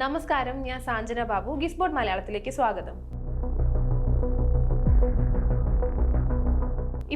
നമസ്കാരം ഞാൻ സാഞ്ജന ബാബു. ഗിസ്ബോർഡ് മലയാളത്തിലേക്ക് സ്വാഗതം.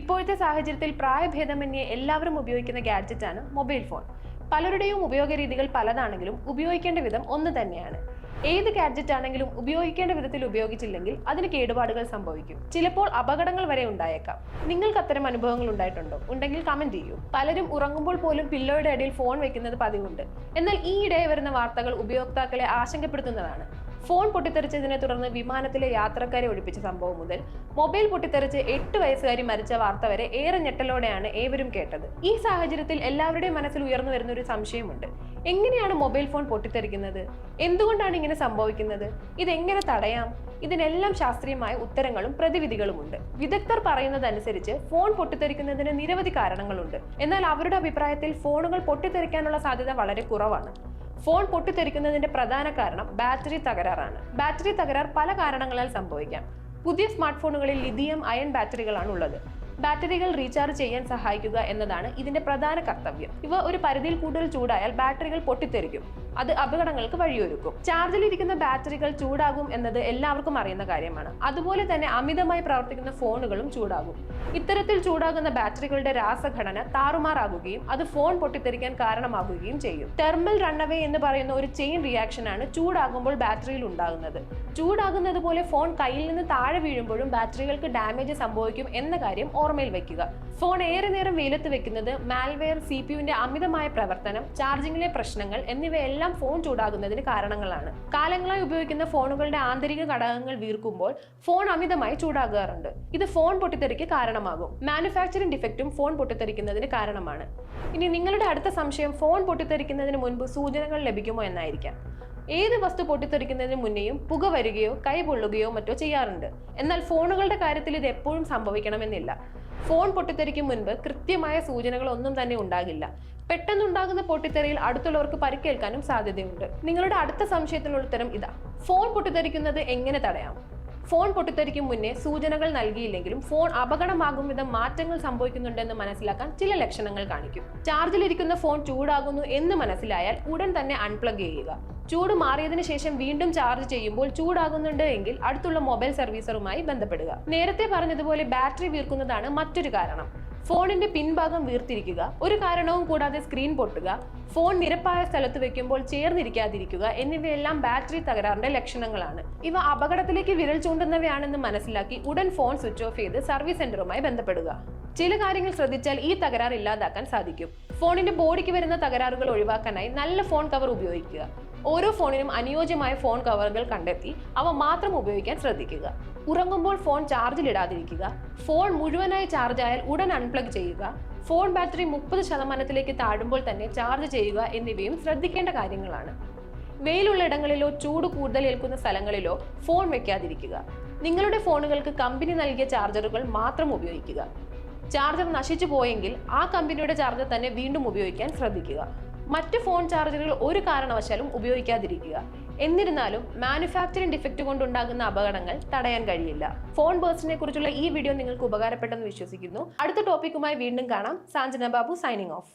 ഇപ്പോഴത്തെ സാഹചര്യത്തിൽ പ്രായഭേദമന്യേ എല്ലാവരും ഉപയോഗിക്കുന്ന ഗാഡ്ജറ്റാണ് മൊബൈൽ ഫോൺ. പലരുടെയും ഉപയോഗരീതികൾ പലതാണെങ്കിലും ഉപയോഗിക്കേണ്ട വിധം ഒന്ന് തന്നെയാണ്. ഏത് ഗാഡ്ജറ്റ് ആണെങ്കിലും ഉപയോഗിക്കേണ്ട വിധത്തിൽ ഉപയോഗിച്ചില്ലെങ്കിൽ അതിന് കേടുപാടുകൾ സംഭവിക്കും. ചിലപ്പോൾ അപകടങ്ങൾ വരെ ഉണ്ടായേക്കാം. നിങ്ങൾക്ക് അത്തരം അനുഭവങ്ങൾ ഉണ്ടായിട്ടുണ്ടോ? ഉണ്ടെങ്കിൽ കമന്റ് ചെയ്യൂ. പലരും ഉറങ്ങുമ്പോൾ പോലും പില്ലോയുടെ അടിയിൽ ഫോൺ വെക്കുന്നത് പതിവുണ്ട്. എന്നാൽ ഈയിടെ വരുന്ന വാർത്തകൾ ഉപയോക്താക്കളെ ആശങ്കപ്പെടുത്തുന്നതാണ്. ഫോൺ പൊട്ടിത്തെറിച്ചതിനെ തുടർന്ന് വിമാനത്തിലെ യാത്രക്കാരെ ഒഴിപ്പിച്ച സംഭവം മുതൽ മൊബൈൽ പൊട്ടിത്തെറിച്ച് എട്ട് വയസ്സുകാരി മരിച്ച വാർത്ത വരെ ഏറെ ഞെട്ടലോടെയാണ് ഏവരും കേട്ടത്. ഈ സാഹചര്യത്തിൽ എല്ലാവരുടെയും മനസ്സിൽ ഉയർന്നു വരുന്ന ഒരു സംശയമുണ്ട്. എങ്ങനെയാണ് മൊബൈൽ ഫോൺ പൊട്ടിത്തെറിക്കുന്നത്? എന്തുകൊണ്ടാണ് ഇങ്ങനെ സംഭവിക്കുന്നത്? ഇതെങ്ങനെ തടയാം? ഇതിനെല്ലാം ശാസ്ത്രീയമായ ഉത്തരങ്ങളും പ്രതിവിധികളുമുണ്ട്. വിദഗ്ധർ പറയുന്നതനുസരിച്ച് ഫോൺ പൊട്ടിത്തെറിക്കുന്നതിന് നിരവധി കാരണങ്ങളുണ്ട്. എന്നാൽ അവരുടെ അഭിപ്രായത്തിൽ ഫോണുകൾ പൊട്ടിത്തെറിക്കാനുള്ള സാധ്യത വളരെ കുറവാണ്. ഫോൺ പൊട്ടിത്തെറിക്കുന്നതിന്റെ പ്രധാന കാരണം ബാറ്ററി തകരാറാണ്. ബാറ്ററി തകരാർ പല കാരണങ്ങളാൽ സംഭവിക്കാം. പുതിയ സ്മാർട്ട് ഫോണുകളിൽ ലിഥിയം അയൺ ബാറ്ററികളാണ് ഉള്ളത്. ബാറ്ററികൾ റീചാർജ് ചെയ്യാൻ സഹായിക്കുക എന്നതാണ് ഇതിന്റെ പ്രധാന കർത്തവ്യം. ഇവ ഒരു പരിധിയിൽ കൂടുതൽ ചൂടായാൽ ബാറ്ററികൾ പൊട്ടിത്തെറിക്കും. അത് അപകടങ്ങൾക്ക് വഴിയൊരുക്കും. ചാർജിലിരിക്കുന്ന ബാറ്ററികൾ ചൂടാകും എന്നത് എല്ലാവർക്കും അറിയുന്ന കാര്യമാണ്. അതുപോലെ തന്നെ അമിതമായി പ്രവർത്തിക്കുന്ന ഫോണുകളും ചൂടാകും. ഇത്തരത്തിൽ ചൂടാകുന്ന ബാറ്ററികളുടെ രാസഘടന താറുമാറാകുകയും അത് ഫോൺ പൊട്ടിത്തെറിക്കാൻ കാരണമാകുകയും ചെയ്യും. തെർമൽ റണ്ണവേ എന്ന് പറയുന്ന ഒരു ചെയിൻ റിയാക്ഷൻ ആണ് ചൂടാകുമ്പോൾ ബാറ്ററിയിൽ ഉണ്ടാകുന്നത്. ചൂടാകുന്നത് പോലെ ഫോൺ കയ്യിൽ നിന്ന് താഴെ വീഴുമ്പോഴും ബാറ്ററികൾക്ക് ഡാമേജ് സംഭവിക്കും എന്ന കാര്യം ഓർമ്മയിൽ വെക്കുക ഫോൺ ഏറെ നേരം വെയിലത്ത് വെക്കുന്നത് മാൽവെയർ സി അമിതമായ പ്രവർത്തനം ചാർജിങ്ങിലെ പ്രശ്നങ്ങൾ എന്നിവയെല്ലാം ഫോൺ ചൂടാകുന്നതിന് കാരണങ്ങളാണ്. കാലങ്ങളായി ഉപയോഗിക്കുന്ന ഫോണുകളുടെ ആന്തരിക ഘടകങ്ങൾ വീർക്കുമ്പോൾ ഫോൺ അമിതമായി ചൂടാകാറുണ്ട്. ഇത് ഫോൺ പൊട്ടിത്തെറിക്ക് കാരണമാകും. മാനുഫാക്ചറിംഗ് ഡിഫക്റ്റും ഫോൺ പൊട്ടിത്തെറിക്കുന്നതിന് കാരണമാണ്. ഇനി നിങ്ങളുടെ അടുത്ത സംശയം ഫോൺ പൊട്ടിത്തെറിക്കുന്നതിന് മുൻപ് സൂചനകൾ ലഭിക്കുമോ എന്നായിരിക്കാം. ഏത് വസ്തു പൊട്ടിത്തെറിക്കുന്നതിന് മുന്നേയും പുക വരികയോ കൈ പൊള്ളുകയോ മറ്റോ ചെയ്യാറുണ്ട്. എന്നാൽ ഫോണുകളുടെ കാര്യത്തിൽ ഇത് എപ്പോഴും സംഭവിക്കണമെന്നില്ല. ഫോൺ പൊട്ടിത്തെറിക്കും മുൻപ് കൃത്യമായ സൂചനകളൊന്നും തന്നെ ഉണ്ടാകില്ല. പെട്ടെന്നുണ്ടാകുന്ന പൊട്ടിത്തെറിയിൽ അടുത്തുള്ളവർക്ക് പരിക്കേൽക്കാനും സാധ്യതയുണ്ട്. നിങ്ങളുടെ അടുത്ത സംശയത്തിനുള്ള ഉത്തരം ഇതാ. ഫോൺ പൊട്ടിത്തെറിക്കുന്നത് എങ്ങനെ തടയാം? ഫോൺ പൊട്ടിത്തെറിക്കും മുന്നേ സൂചനകൾ നൽകിയില്ലെങ്കിലും ഫോൺ അപകടമാകും വിധം മാറ്റങ്ങൾ സംഭവിക്കുന്നുണ്ടെന്ന് മനസ്സിലാക്കാൻ ചില ലക്ഷണങ്ങൾ കാണിക്കും. ചാർജിലിരിക്കുന്ന ഫോൺ ചൂടാകുന്നു എന്ന് മനസ്സിലായാൽ ഉടൻ തന്നെ അൺപ്ലഗ് ചെയ്യുക. ചൂട് മാറിയതിനു ശേഷം വീണ്ടും ചാർജ് ചെയ്യുമ്പോൾ ചൂടാകുന്നുണ്ട് എങ്കിൽ അടുത്തുള്ള മൊബൈൽ സർവീസറുമായി ബന്ധപ്പെടുക. നേരത്തെ പറഞ്ഞതുപോലെ ബാറ്ററി വീർക്കുന്നതാണ് മറ്റൊരു കാരണം. ഫോണിന്റെ പിൻഭാഗം വീർത്തിരിക്കുക ഒരു കാരണവും കൂടാതെ സ്ക്രീൻ പൊട്ടുക ഫോൺ നിരപ്പായ സ്ഥലത്ത് വെക്കുമ്പോൾ ചേർന്നിരിക്കാതിരിക്കുക എന്നിവയെല്ലാം ബാറ്ററി തകരാറിന്റെ ലക്ഷണങ്ങളാണ്. ഇവ അപകടത്തിലേക്ക് വിരൽ ചൂണ്ടുന്നവയാണെന്ന് മനസ്സിലാക്കി ഉടൻ ഫോൺ സ്വിച്ച് ഓഫ് ചെയ്ത് സർവീസ് സെന്ററുമായി ബന്ധപ്പെടുക. ചില കാര്യങ്ങൾ ശ്രദ്ധിച്ചാൽ ഈ തകരാർ ഇല്ലാതാക്കാൻ സാധിക്കും. ഫോണിന്റെ ബോഡിക്ക് വരുന്ന തകരാറുകൾ ഒഴിവാക്കാനായി നല്ല ഫോൺ കവർ ഉപയോഗിക്കുക. ഓരോ ഫോണിനും അനുയോജ്യമായ ഫോൺ കവറുകൾ കണ്ടെത്തി അവ മാത്രം ഉപയോഗിക്കാൻ ശ്രദ്ധിക്കുക. ഉറങ്ങുമ്പോൾ ഫോൺ ചാർജിലിടാതിരിക്കുക ഫോൺ മുഴുവനായി ചാർജ് ആയാൽ ഉടൻ അൺപ്ലഗ് ചെയ്യുക. ഫോൺ ബാറ്ററി മുപ്പത് ശതമാനത്തിലേക്ക് താഴുമ്പോൾ തന്നെ ചാർജ് ചെയ്യുക എന്നിവയും ശ്രദ്ധിക്കേണ്ട കാര്യങ്ങളാണ്. വെയിലുള്ള ഇടങ്ങളിലോ ചൂട് കൂടുതൽ ഏൽക്കുന്ന സ്ഥലങ്ങളിലോ ഫോൺ വെക്കാതിരിക്കുക. നിങ്ങളുടെ ഫോണുകൾക്ക് കമ്പനി നൽകിയ ചാർജറുകൾ മാത്രം ഉപയോഗിക്കുക. ചാർജർ നശിച്ചു പോയെങ്കിൽ ആ കമ്പനിയുടെ ചാർജർ തന്നെ വീണ്ടും ഉപയോഗിക്കാൻ ശ്രദ്ധിക്കുക. മറ്റ് ഫോൺ ചാർജറുകൾ ഒരു കാരണവശാലും ഉപയോഗിക്കാതിരിക്കുക. എന്നിരുന്നാലും മാനുഫാക്ചറിംഗ് ഡിഫക്റ്റ് കൊണ്ടുണ്ടാകുന്ന അപകടങ്ങൾ തടയാൻ കഴിയില്ല. ഫോൺ ബേഴ്സിനെ കുറിച്ചുള്ള ഈ വീഡിയോ നിങ്ങൾക്ക് ഉപകാരപ്പെട്ടെന്ന് വിശ്വസിക്കുന്നു. അടുത്ത ടോപ്പിക്കുമായി വീണ്ടും കാണാം. Sanjana Babu signing off.